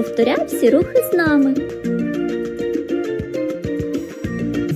Повторяй всі рухи з нами.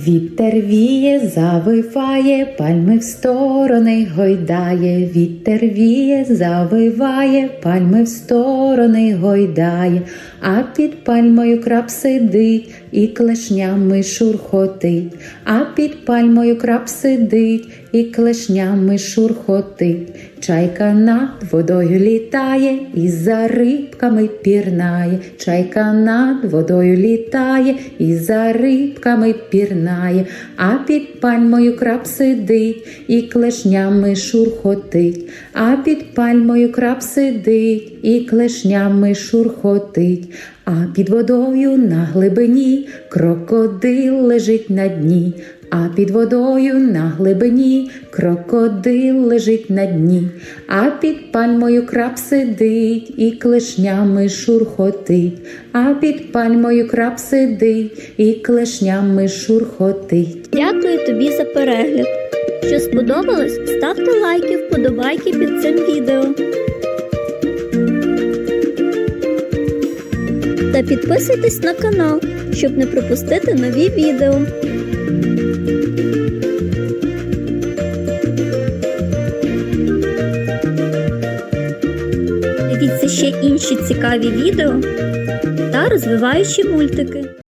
Вітер віє, завиває, пальми в сторони гойдає, вітер віє, завиває, пальми в сторони гойдає, а під пальмою краб сидить і клешнями шурхотить, а під пальмою краб сидить і клешнями шурхотить. Чайка над водою літає і за рибками пірнає, чайка над водою літає і за рибками пірнає, а під пальмою краб сидить і клешнями шурхотить, а під пальмою краб сидить і клешнями шурхотить, а під водою на глибині крокодил лежить на дні. А під водою на глибині крокодил лежить на дні, а під пальмою краб сидить і клешнями шурхотить, а під пальмою краб сидить і клешнями шурхотить. Дякую тобі за перегляд. Що сподобалось, ставте лайки, вподобайки під цим відео. Та підписуйтесь на канал, щоб не пропустити нові відео. Дивіться ще інші цікаві відео та розвиваючі мультики.